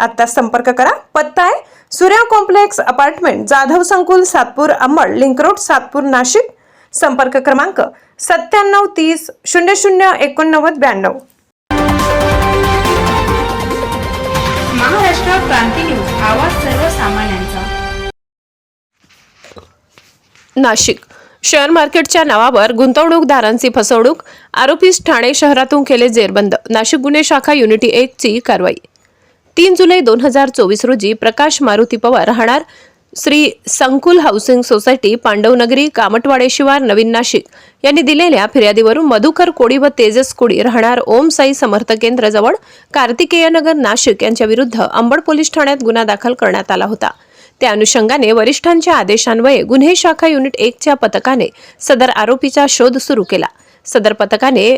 आत्ता संपर्क करा. पत्ता आहे सूर्या कॉम्प्लेक्स अपार्टमेंट जाधव संकुल सातपूर अंबड लिंक रोड सातपूर नाशिक. संपर्क क्रमांक सत्त्याण्णव तीस शून्य शून्य एकोणनव्वद ब्याण्णव. महाराष्ट्र क्रांती न्यूज आवाज सर्वसामान्यांचा. नाशिक. शेअर मार्केटच्या नावावर गुंतवणूकदारांची फसवणूक आरोपीस ठाणे शहरातून केले जेरबंद. नाशिक गुन्हे शाखा युनिटी एक ची कारवाई. तीन जुलै दोन हजार चोवीस रोजी प्रकाश मारुती पवार राहणार श्री संकुल हाऊसिंग सोसायटी पांडवनगरी कामटवाडे शिवार नवीन नाशिक. यांनी दिलेल्या फिर्यादीवरून मधुकर कोडी व तेजस कोडी राहणार ओम साई समर्थ केंद्राजवळ कार्तिकेयनगर नाशिक यांच्या विरुद्ध अंबड पोलीस ठाण्यात गुन्हा दाखल करण्यात आला होता. त्या अनुषंगाने वरिष्ठांच्या आदेशान्वये गुन्हे शाखा युनिट एकच्या पथकाने सदर आरोपीचा शोध सुरू केला. सदर पथकाने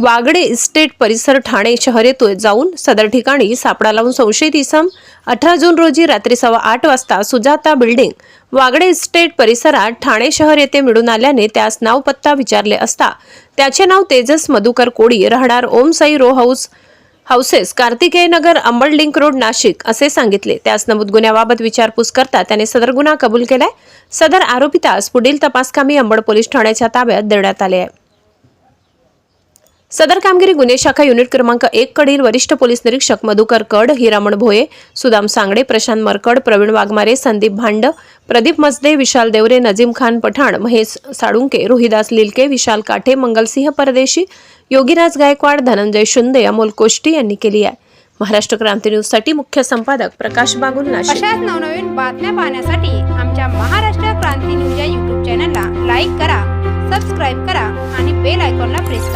वागडे इस्टेट परिसर ठाणे शहर येथे जाऊन सदर ठिकाणी सापडा लावून संशयित इसम. अठरा जून रोजी रात्री सव्वा आठ वाजता सुजाता बिल्डिंग वागडे इस्टेट परिसरात ठाणे शहर येथे मिळून आल्याने त्यास नाव पत्ता विचारले असता त्याचे नाव तेजस मधुकर कोडी राहणार Om Sai row house houses Kartikeya Nagar Ambad link road Nashik असे सांगितले. त्यास नमूद गुन्ह्याबाबत विचारपूस करता त्याने सदर गुन्हा कबूल केलाय. सदर आरोपितास पुढील तपासकामी अंबड पोलीस ठाण्याच्या ताब्यात देण्यात आले आहे. सदर कामगिरी गुन्हे शाखा युनिट क्रमांक एक कडील वरिष्ठ पोलीस निरीक्षक मधुकर कड हिरामण भोये सुदाम सांगडे प्रशांत मरकड प्रवीण वाघमारे संदीप भांड प्रदीप मजदे विशाल देवरे नजीम खान पठाण महेश साळुंके रोहिदास लिलके विशाल काठे मंगलसिंह परदेशी योगीराज गायकवाड धनंजय शिंदे अमोल कोष्टी यांनी केली आहे. महाराष्ट्र क्रांती न्यूजसाठी मुख्य संपादक प्रकाश बागुल अशाच नवनवीन बातम्या पाहण्यासाठी आमच्या महाराष्ट्र क्रांती न्यूज या युट्यूब चॅनलला लाईक करा सबस्क्राईब करा आणि बेल आयकॉनला प्रेस करा.